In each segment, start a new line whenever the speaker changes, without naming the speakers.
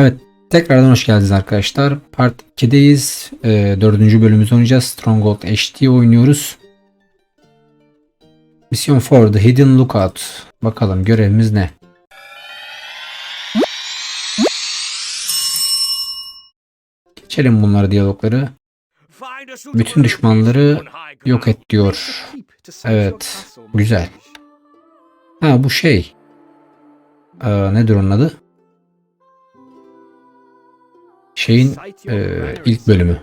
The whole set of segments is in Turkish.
Evet, tekrardan hoş geldiniz arkadaşlar. Part 2'deyiz. Ee, dördüncü bölümümüzü oynayacağız. Stronghold HD oynuyoruz. Mission 4 The Hidden Lookout. Bakalım görevimiz ne? Geçelim bunları diyalogları.
Bütün düşmanları yok et diyor.
Evet, güzel. Ha bu şey. Ee, nedir onun adı? Şeyin e, ilk bölümü.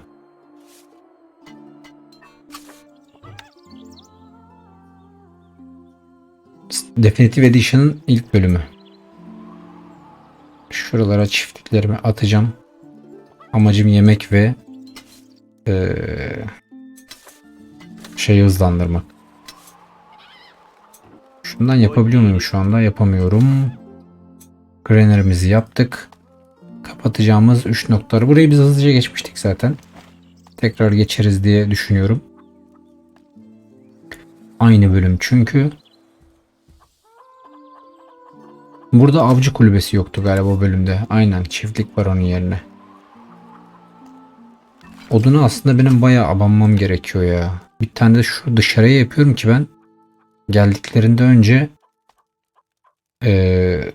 Definitive Edition'ın ilk bölümü. Şuralara çiftliklerimi atacağım. Amacım yemek ve eee şeyi hızlandırmak. Şundan yapabiliyor muyum şu anda? Yapamıyorum. Graner'imizi yaptık. Kapatacağımız 3 noktaları. Burayı biz hızlıca geçmiştik zaten. Tekrar geçeriz diye düşünüyorum. Aynı bölüm çünkü. Burada avcı kulübesi yoktu galiba o bölümde. Aynen çiftlik var onun yerine. Odunu aslında benim bayağı abanmam gerekiyor ya. Bir tane de şu dışarıya yapıyorum ki ben geldiklerinde önce eee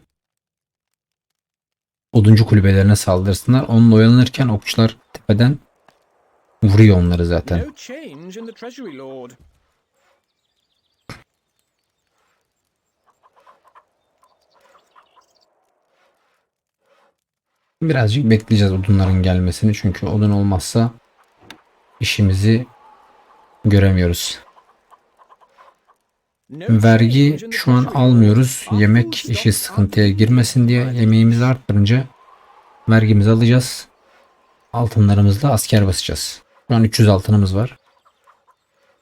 oduncu kulübelerine saldırsınlar. Onunla oyalanırken okçular tepeden vuruyor onları zaten. Birazcık bekleyeceğiz odunların gelmesini. Çünkü odun olmazsa işimizi göremiyoruz. Vergi şu an almıyoruz. Yemek işi sıkıntıya girmesin diye yemeğimizi arttırınca vergimizi alacağız. Altınlarımızla asker basacağız. Şu an 300 altınımız var.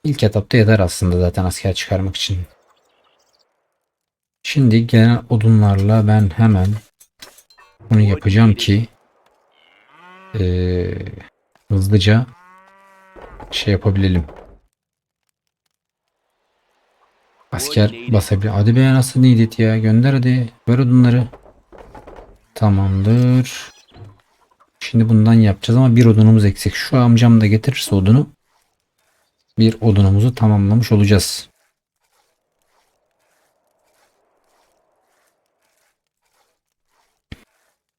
İlk etapta yeter aslında zaten asker çıkarmak için. Şimdi gelen odunlarla ben hemen bunu yapacağım ki eee, hızlıca şey yapabilelim. Asker basabilir. Hadi be nasıl niyet ya gönder hadi ver odunları. Tamamdır. Şimdi bundan yapacağız ama bir odunumuz eksik. Şu amcam da getirirse odunu bir odunumuzu tamamlamış olacağız.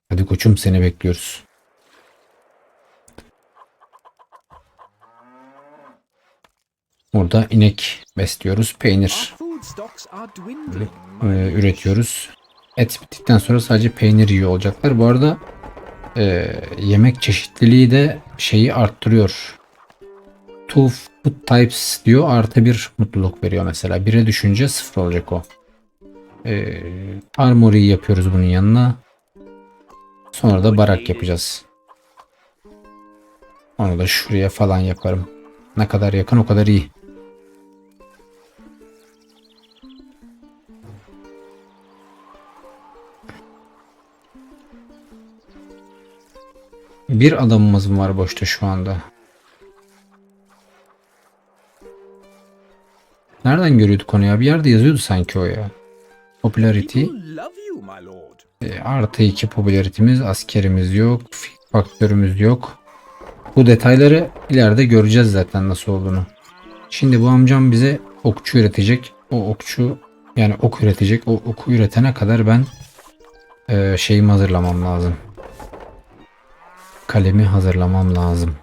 Hadi koçum seni bekliyoruz. Burada inek besliyoruz. Peynir e, üretiyoruz. Et bittikten sonra sadece peynir yiyor olacaklar. Bu arada e, yemek çeşitliliği de şeyi arttırıyor. Two food types diyor artı bir mutluluk veriyor mesela. Bire düşünce sıfır olacak o. E, armory yapıyoruz bunun yanına. Sonra da barak yapacağız. Onu da şuraya falan yaparım. Ne kadar yakın o kadar iyi. Bir adamımız mı var boşta şu anda? Nereden görüyorduk onu ya? Bir yerde yazıyordu sanki o ya. Popularity. E, artı 2 popülaritimiz, askerimiz yok, faktörümüz yok. Bu detayları ileride göreceğiz zaten nasıl olduğunu. Şimdi bu amcam bize okçu üretecek. O okçu yani ok üretecek. O oku üretene kadar ben e, şeyimi hazırlamam lazım. Kalemi hazırlamam lazım.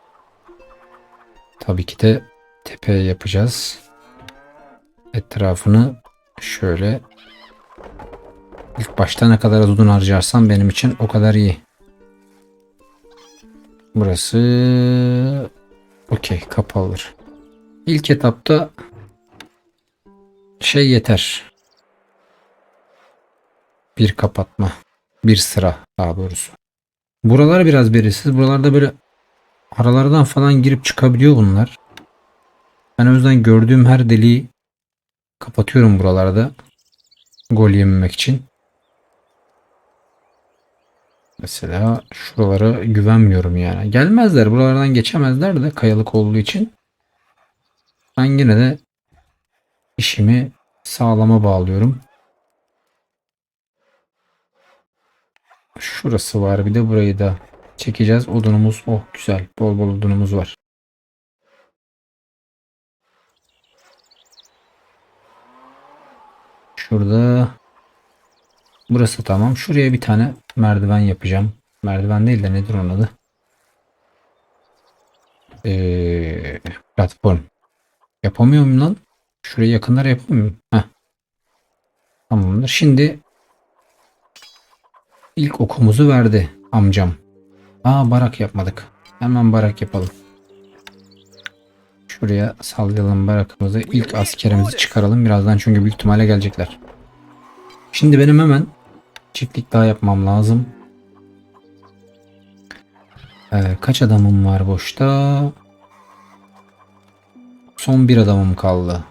Tabii ki de tepe yapacağız. Etrafını şöyle İlk başta ne kadar odun harcarsam benim için o kadar iyi. Burası okey kapalıdır. İlk etapta şey yeter. Bir kapatma. Bir sıra daha doğrusu. Buralar biraz belirsiz. Buralarda böyle aralardan falan girip çıkabiliyor bunlar. Ben o yüzden gördüğüm her deliği kapatıyorum buralarda. Gol yememek için. Mesela şuralara güvenmiyorum yani. Gelmezler buralardan geçemezler de kayalık olduğu için. Ben yine de işimi sağlama bağlıyorum. Şurası var. Bir de burayı da çekeceğiz. Odunumuz oh güzel. Bol bol odunumuz var. Şurada burası tamam. Şuraya bir tane merdiven yapacağım. Merdiven değil de nedir onun adı? Ee, platform. Yapamıyor muyum lan? Şuraya yakınlara yapamıyor muyum? Heh. Tamamdır. Şimdi ilk okumuzu verdi amcam. Aa barak yapmadık. Hemen barak yapalım. Şuraya sallayalım barakımızı. İlk askerimizi çıkaralım birazdan çünkü büyük ihtimalle gelecekler. Şimdi benim hemen çiftlik daha yapmam lazım. Ee, kaç adamım var boşta? Son bir adamım kaldı.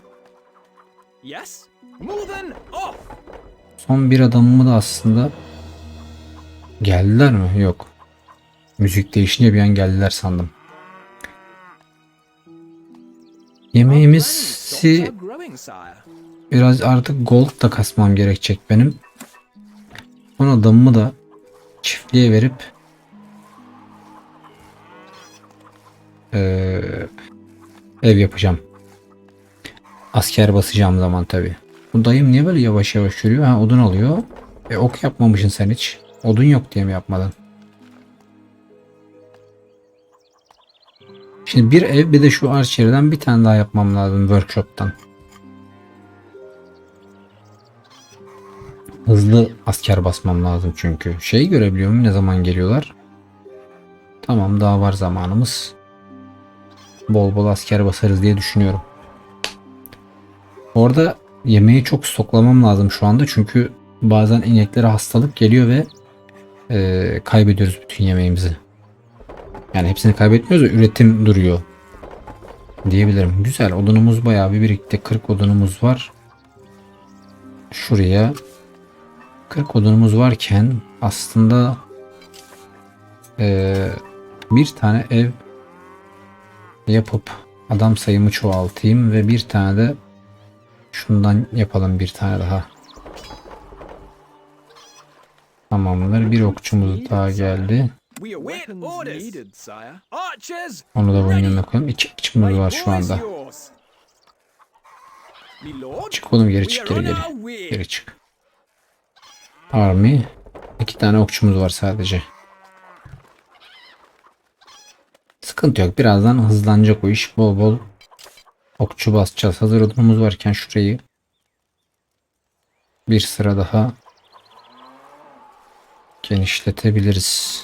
Son bir adamımı da aslında geldiler mi? Yok. Müzik değişince bir an geldiler sandım. Yemeğimizi biraz artık gold da kasmam gerekecek benim. Son adamımı da çiftliğe verip eee, ev yapacağım. Asker basacağım zaman tabi. Bu dayım niye böyle yavaş yavaş yürüyor? Ha odun alıyor. E ok yapmamışsın sen hiç. Odun yok diye mi yapmadın? Şimdi bir ev bir de şu archer'den bir tane daha yapmam lazım workshop'tan. Hızlı asker basmam lazım çünkü. Şeyi görebiliyor muyum ne zaman geliyorlar? Tamam daha var zamanımız. Bol bol asker basarız diye düşünüyorum. Orada yemeği çok stoklamam lazım şu anda çünkü bazen ineklere hastalık geliyor ve e, kaybediyoruz bütün yemeğimizi. Yani hepsini kaybetmiyoruz da üretim duruyor. Diyebilirim. Güzel odunumuz bayağı bir birikti. 40 odunumuz var. Şuraya 40 odunumuz varken aslında e, bir tane ev yapıp adam sayımı çoğaltayım ve bir tane de şundan yapalım bir tane daha. Tamamdır. Bir okçumuz daha geldi. Onu da bunun yanına koyalım. İki okçumuz
My
var şu anda. Çık oğlum geri çık geri geri. Geri çık. Army. İki tane okçumuz var sadece. Sıkıntı yok. Birazdan hızlanacak o iş. Bol bol okçu basacağız. Hazır odunumuz varken şurayı bir sıra daha genişletebiliriz.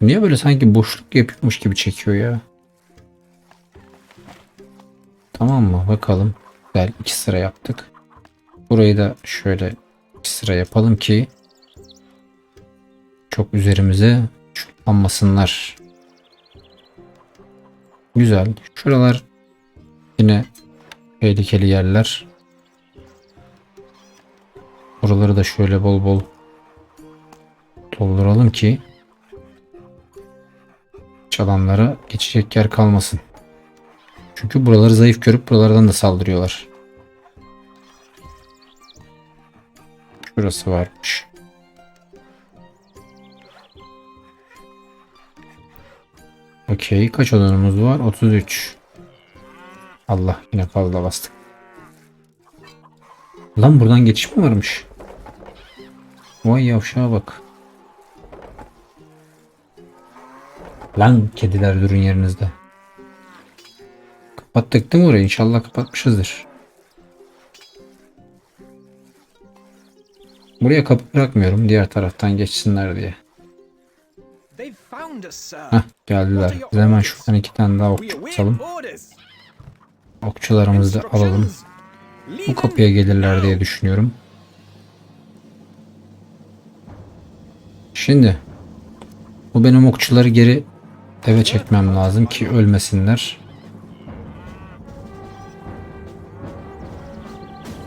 Niye böyle sanki boşluk yapıyormuş gibi çekiyor ya? Tamam mı? Bakalım. Güzel. iki sıra yaptık. Burayı da şöyle iki sıra yapalım ki çok üzerimize çullanmasınlar. Güzel. Şuralar yine tehlikeli yerler. Buraları da şöyle bol bol dolduralım ki çalanlara geçecek yer kalmasın. Çünkü buraları zayıf görüp buralardan da saldırıyorlar. Şurası varmış. Okey. Kaç odanımız var? 33. Allah yine fazla bastık. Lan buradan geçiş mi varmış? Vay yavşağa bak. Lan kediler durun yerinizde. Kapattık değil mi orayı? İnşallah kapatmışızdır. Buraya kapı bırakmıyorum diğer taraftan geçsinler diye. Heh geldiler. Biz hemen şuradan iki tane daha okçu tutalım. Okçularımızı da alalım. Bu kapıya gelirler diye düşünüyorum. Şimdi bu benim okçuları geri eve çekmem lazım ki ölmesinler.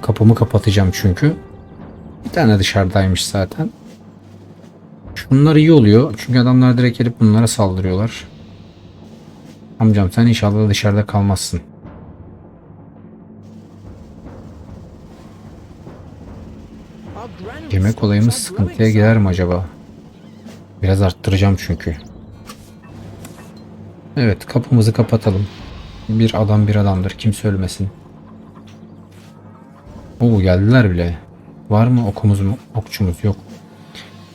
Kapımı kapatacağım çünkü. Bir tane dışarıdaymış zaten. Şunlar iyi oluyor. Çünkü adamlar direkt gelip bunlara saldırıyorlar. Amcam sen inşallah dışarıda kalmazsın. Yemek olayımız sıkıntıya girer mi acaba? Biraz arttıracağım çünkü. Evet kapımızı kapatalım. Bir adam bir adamdır. Kimse ölmesin. Oo geldiler bile. Var mı okumuz mu? Okçumuz yok.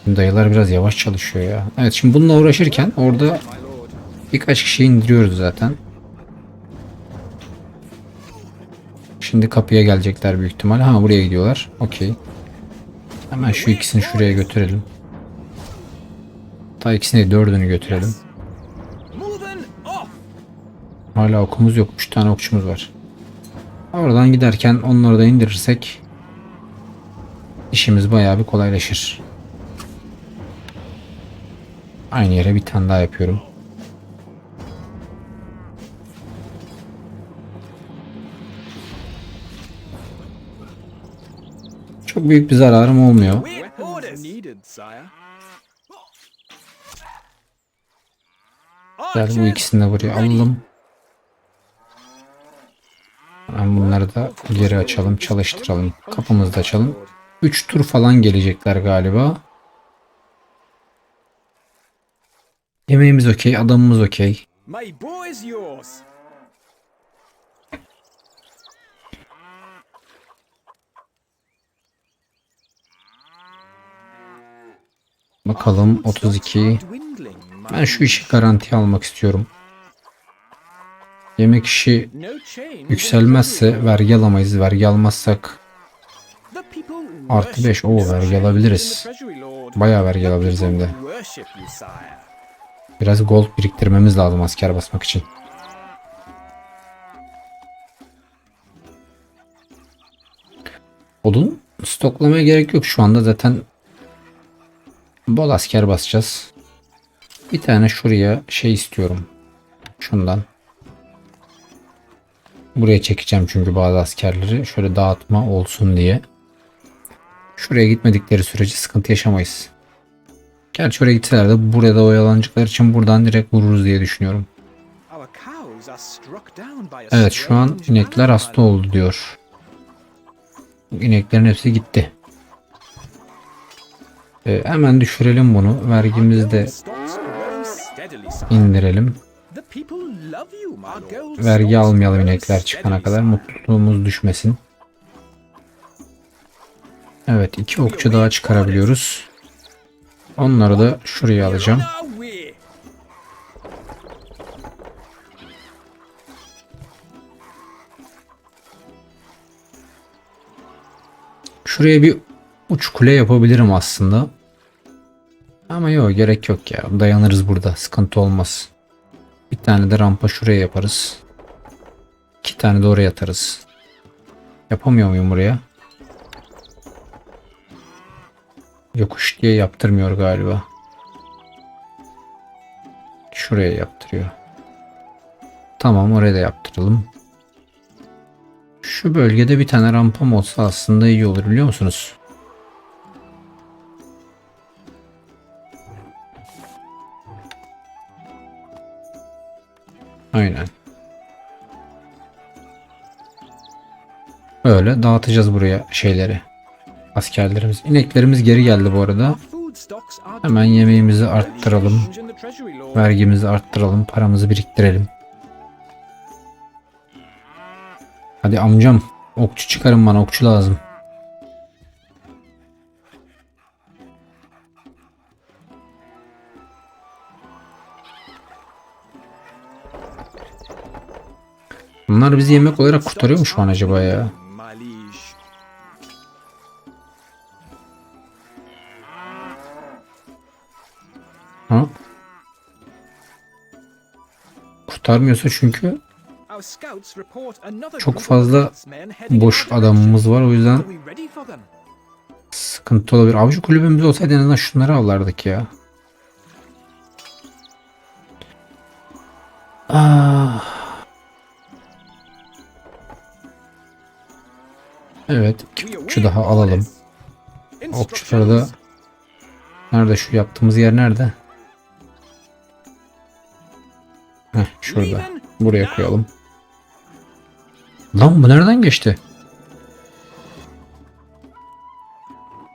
Dayılar biraz yavaş çalışıyor ya. Evet şimdi bununla uğraşırken orada birkaç kişi indiriyoruz zaten. Şimdi kapıya gelecekler büyük ihtimal. Ha buraya gidiyorlar. Okey. Hemen şu ikisini şuraya götürelim. Ta ikisini dördünü götürelim. Hala okumuz yok. 3 tane okçumuz var. Oradan giderken onları da indirirsek işimiz bayağı bir kolaylaşır. Aynı yere bir tane daha yapıyorum. Büyük bir zararım olmuyor. Gel bu ikisini de buraya alalım. Hemen bunları da geri açalım, çalıştıralım. Kapımızı da açalım. 3 tur falan gelecekler galiba. Yemeğimiz okey, adamımız okey. Bakalım
Our stocks
32.
are dwindling, my
Ben şu işi garantiye almak istiyorum. Yemek işi yükselmezse vergi alamayız. Vergi almazsak Artı
worship
beş, oo,
you,
vergi alabiliriz. Bayağı vergi alabiliriz hem de. Biraz gold biriktirmemiz lazım asker basmak için. Odun stoklamaya gerek yok şu anda zaten bol asker basacağız. Bir tane şuraya şey istiyorum. Şundan. Buraya çekeceğim çünkü bazı askerleri şöyle dağıtma olsun diye. Şuraya gitmedikleri sürece sıkıntı yaşamayız. Gerçi oraya gitseler de burada oyalanacaklar için buradan direkt vururuz diye düşünüyorum. Evet şu an inekler hasta oldu diyor. İneklerin hepsi gitti. Ee, hemen düşürelim bunu. Vergimizi de indirelim. Vergi almayalım inekler çıkana kadar. Mutluluğumuz düşmesin. Evet iki okçu daha çıkarabiliyoruz. Onları da şuraya alacağım. Şuraya bir uç kule yapabilirim aslında. Ama yok gerek yok ya. Dayanırız burada. Sıkıntı olmaz. Bir tane de rampa şuraya yaparız. İki tane de oraya atarız. Yapamıyor muyum buraya? Yokuş diye yaptırmıyor galiba. Şuraya yaptırıyor. Tamam oraya da yaptıralım. Şu bölgede bir tane rampam olsa aslında iyi olur biliyor musunuz? Aynen. Öyle dağıtacağız buraya şeyleri. Askerlerimiz. İneklerimiz geri geldi bu arada. Hemen yemeğimizi arttıralım. Vergimizi arttıralım. Paramızı biriktirelim. Hadi amcam. Okçu çıkarın bana. Okçu lazım. Bunlar bizi yemek olarak kurtarıyor mu şu an acaba ya? Ha? Kurtarmıyorsa çünkü Çok fazla boş adamımız var o yüzden sıkıntı olabilir. Avcı kulübümüz olsaydı en azından şunları avlardık ya. Ah. Daha alalım. Okçuları da nerede şu yaptığımız yer nerede? Heh, şurada. Buraya koyalım. Lan bu nereden geçti?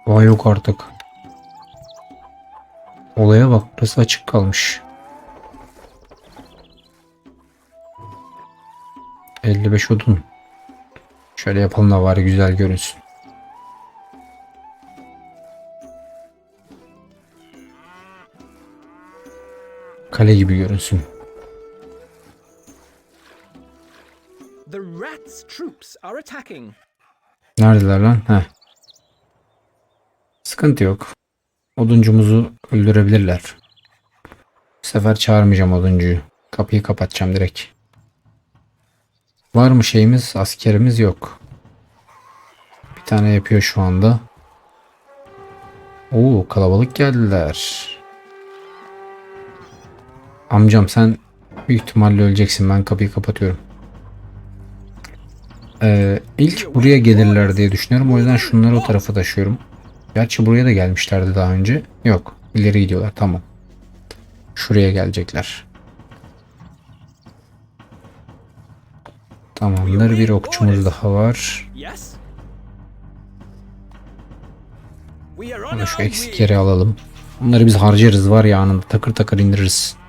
Vay yok artık. Olaya bak burası açık kalmış. 55 odun. Şöyle yapalım da var güzel görünsün. Kale gibi görünsün.
The rats' troops are attacking.
Neredeler lan? Heh. Sıkıntı yok. Oduncumuzu öldürebilirler. Bu sefer çağırmayacağım oduncuyu. Kapıyı kapatacağım direkt. Var mı şeyimiz? Askerimiz yok. Bir tane yapıyor şu anda. Oo kalabalık geldiler. Amcam sen büyük ihtimalle öleceksin. Ben kapıyı kapatıyorum. Ee, ilk buraya gelirler diye düşünüyorum. O yüzden şunları o tarafa taşıyorum. Gerçi buraya da gelmişlerdi daha önce. Yok. ileri gidiyorlar. Tamam. Şuraya gelecekler. Tamamdır. Bir okçumuz daha var. Ama şu eksik yeri alalım. Bunları biz harcarız var ya anında. Takır takır indiririz.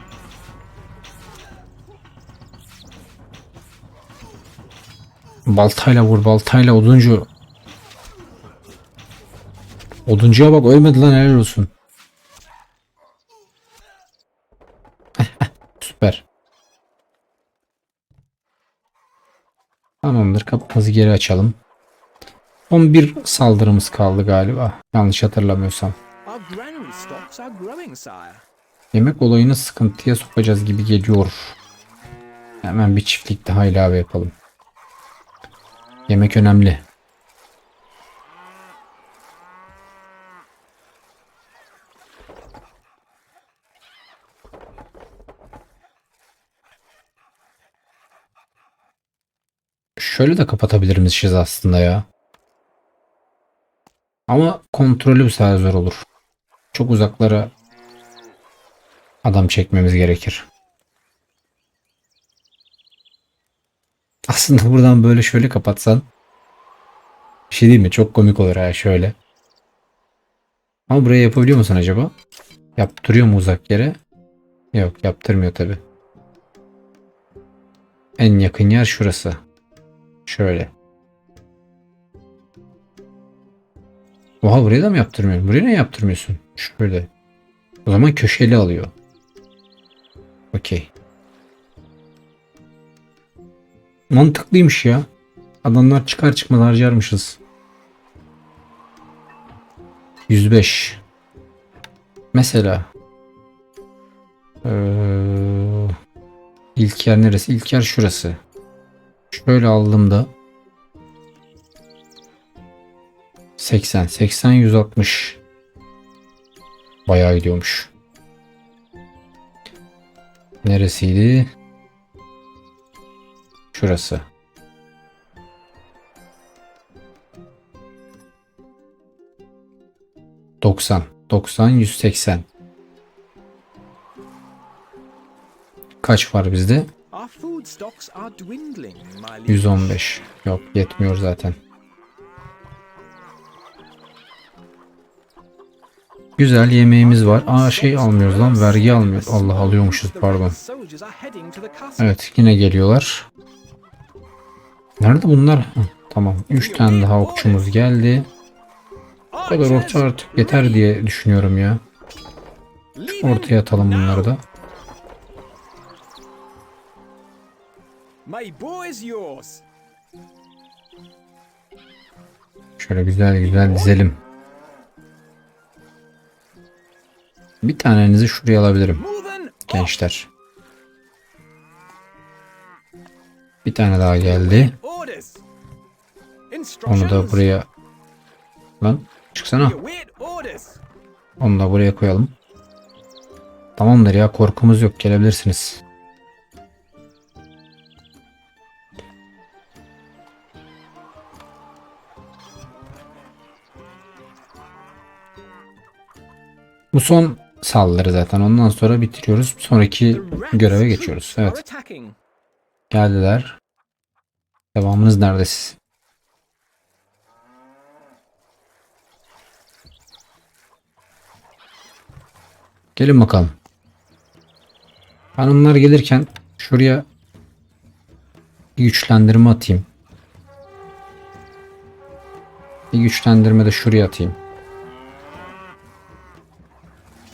Baltayla vur baltayla oduncu. Oduncuya bak ölmedi lan helal olsun. Süper. Tamamdır kapımızı geri açalım. Son bir saldırımız kaldı galiba. Yanlış hatırlamıyorsam. Yemek olayını sıkıntıya sokacağız gibi geliyor. Hemen bir çiftlik daha ilave yapalım. Yemek önemli. Şöyle de kapatabilirmişiz aslında ya. Ama kontrolü bu sefer zor olur. Çok uzaklara adam çekmemiz gerekir. Aslında buradan böyle şöyle kapatsan bir şey değil mi? Çok komik olur ha şöyle. Ama buraya yapabiliyor musun acaba? Yaptırıyor mu uzak yere? Yok yaptırmıyor tabi. En yakın yer şurası. Şöyle. Oha buraya da mı yaptırmıyorsun? Buraya ne yaptırmıyorsun? Şöyle. O zaman köşeli alıyor. Okey. Mantıklıymış ya. Adamlar çıkar çıkmaz harcarmışız. 105. Mesela. Ee, ilk yer neresi? İlk yer şurası. Şöyle aldığımda 80, 80, 160. Bayağı gidiyormuş. Neresiydi? Şurası. Doksan. Doksan, yüz seksen. Kaç var bizde?
Our food stocks are dwindling, my liege.
115. Yok yetmiyor zaten. Güzel yemeğimiz var. Aa şey almıyoruz lan vergi almıyoruz. Allah alıyormuşuz pardon. Evet yine geliyorlar. Nerede bunlar? Hı, tamam 3 tane daha okçumuz geldi. Bu kadar orta artık yeter diye düşünüyorum ya. Ortaya atalım bunları da. Şöyle güzel güzel dizelim. Bir tanenizi şuraya alabilirim gençler. Bir tane daha geldi. Onu da buraya lan çıksana. Onu da buraya koyalım. Tamamdır ya korkumuz yok gelebilirsiniz. Bu son saldırı zaten. Ondan sonra bitiriyoruz. Sonraki göreve geçiyoruz. Evet geldiler. Devamınız nerede siz? Gelin bakalım. Hanımlar gelirken şuraya bir güçlendirme atayım. Bir güçlendirme de şuraya atayım.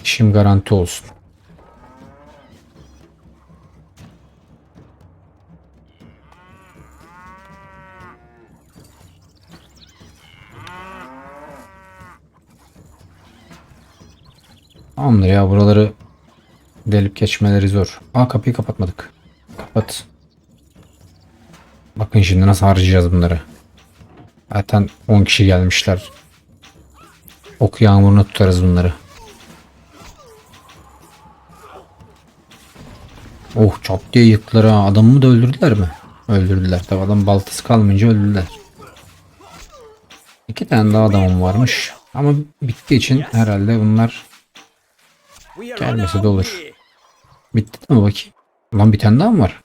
İşim garanti olsun. Tamamdır ya buraları delip geçmeleri zor. Aa kapıyı kapatmadık. Kapat. Bakın şimdi nasıl harcayacağız bunları. Zaten 10 kişi gelmişler. Ok yağmuruna tutarız bunları. Oh çok diye yıktılar ha. Adamımı da öldürdüler mi? Öldürdüler. Tabi adam baltası kalmayınca öldürdüler. İki tane daha adamım varmış. Ama bittiği için herhalde bunlar Gelmese de olur. Bitti mi bakayım? Lan bir tane daha mı var?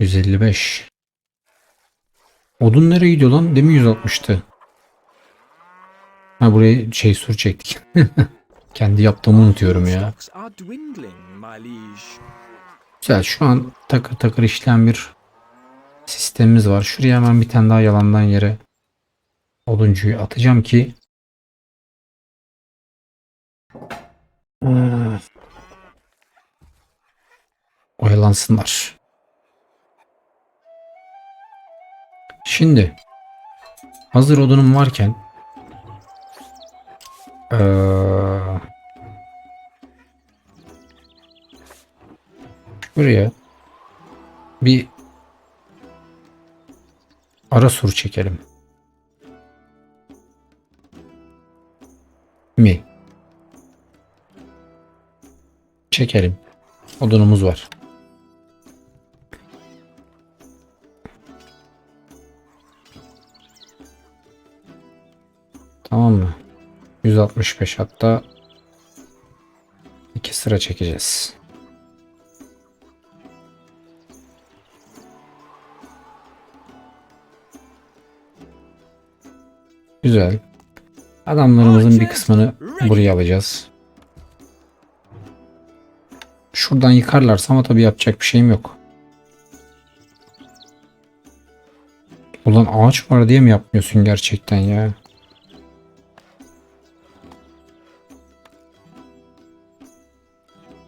...155. Odun nereye gidiyor lan? Demin 160'tı. Ha buraya şey sur çektik. Kendi yaptığımı unutuyorum ya. Güzel şu an takır takır işleyen bir sistemimiz var. Şuraya hemen bir tane daha yalandan yere oduncuyu atacağım ki oyalansınlar. Şimdi hazır odunum varken eee Buraya bir ara sur çekelim. Mi? Çekelim. Odunumuz var. Tamam mı? 165 hatta iki sıra çekeceğiz. Güzel. Adamlarımızın bir kısmını buraya alacağız. Şuradan yıkarlarsa ama tabii yapacak bir şeyim yok. Ulan ağaç var diye mi yapmıyorsun gerçekten ya?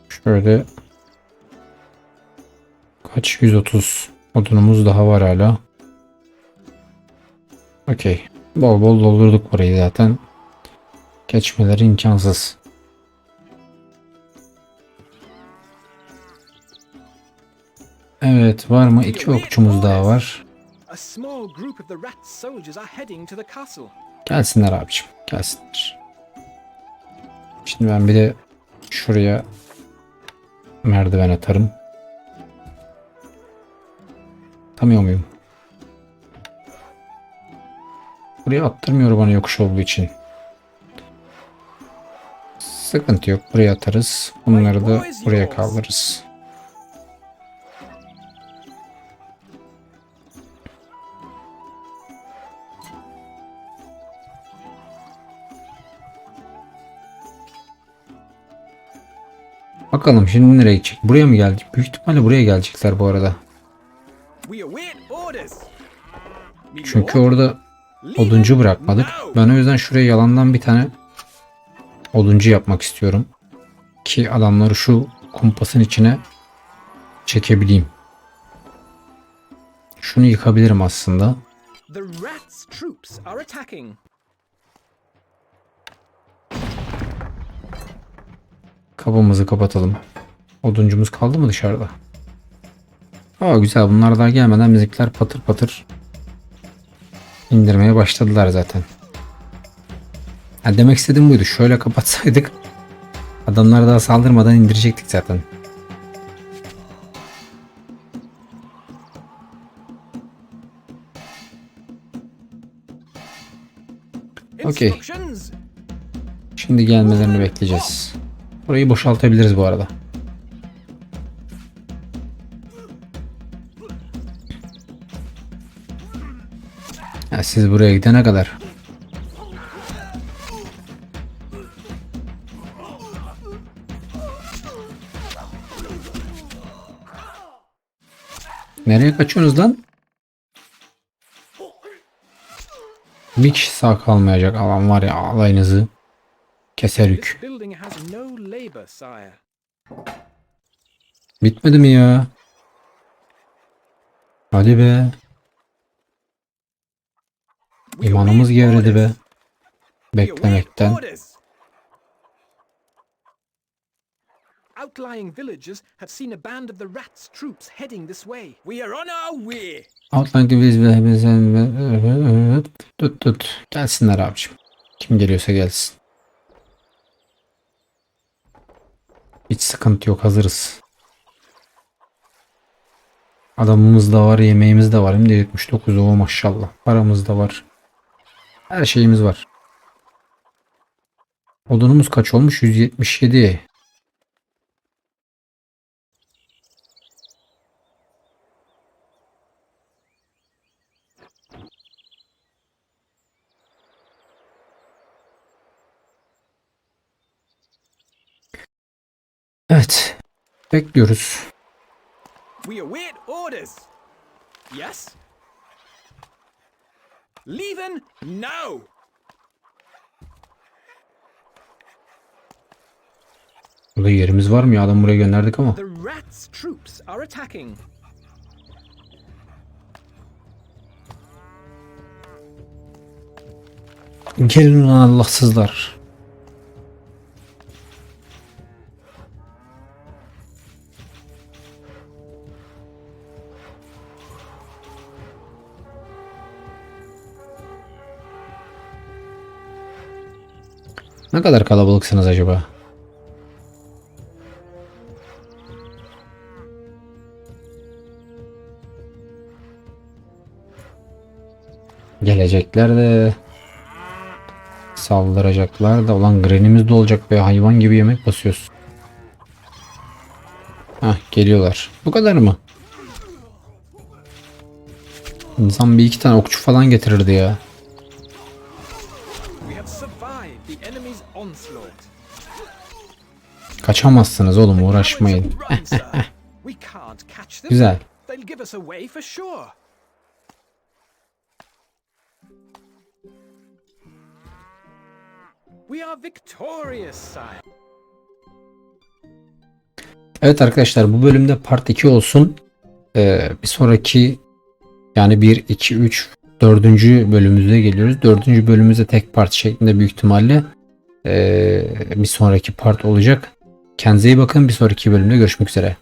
Şöyle kaç 130 odunumuz daha var hala. Okey. Bol bol doldurduk burayı zaten. Geçmeleri imkansız. Evet var mı? İki okçumuz daha var. Gelsinler abiciğim. Gelsinler. Şimdi ben bir de şuraya merdiven atarım. Atamıyor muyum? Buraya attırmıyor bana yokuş olduğu için. Sıkıntı yok. Buraya atarız. Bunları da buraya kaldırırız. Bakalım şimdi nereye gidecek? Buraya mı gelecek? Büyük ihtimalle buraya gelecekler bu arada. Çünkü orada oduncu bırakmadık. Ben o yüzden şuraya yalandan bir tane oduncu yapmak istiyorum. Ki adamları şu kumpasın içine çekebileyim. Şunu yıkabilirim aslında. Kapımızı kapatalım. Oduncumuz kaldı mı dışarıda? Aa güzel bunlar daha gelmeden bizimkiler patır patır indirmeye başladılar zaten. Ha, demek istediğim buydu. Şöyle kapatsaydık adamlar daha saldırmadan indirecektik zaten. Okey. Şimdi gelmelerini bekleyeceğiz. Burayı boşaltabiliriz bu arada. siz buraya gidene kadar. Nereye kaçıyorsunuz lan? Bir kişi sağ kalmayacak alan var ya alayınızı
keserük.
Bitmedi mi ya? Hadi be. İmanımız gevredi be. Beklemekten.
Outlying villagers have seen a band of the rats' troops heading this way. We are on our way.
Outline Division tut tut. Gelsinler abicim. Kim geliyorsa gelsin. Hiç sıkıntı yok hazırız. Adamımız da var, yemeğimiz de var. Hem de 79 o maşallah. Paramız da var. Her şeyimiz var. Odunumuz kaç olmuş? 177. Evet. Bekliyoruz.
We await orders. Yes? Leaving now.
Burada yerimiz var mı ya? Adam buraya gönderdik ama.
The rats' troops are attacking.
Gelin ulan Allahsızlar. Ne kadar kalabalıksınız acaba? Gelecekler de Saldıracaklar da ulan grenimiz de olacak be hayvan gibi yemek basıyoruz. Hah geliyorlar. Bu kadar mı? İnsan bir iki tane okçu falan getirirdi ya.
We are victorious, sire.
Evet arkadaşlar bu bölümde part 2 olsun. Ee, bir sonraki yani 1, 2, 3, 4. bölümümüze geliyoruz. 4. bölümümüzde tek part şeklinde büyük ihtimalle ee, bir sonraki part olacak. Kendinize iyi bakın. Bir sonraki bölümde görüşmek üzere.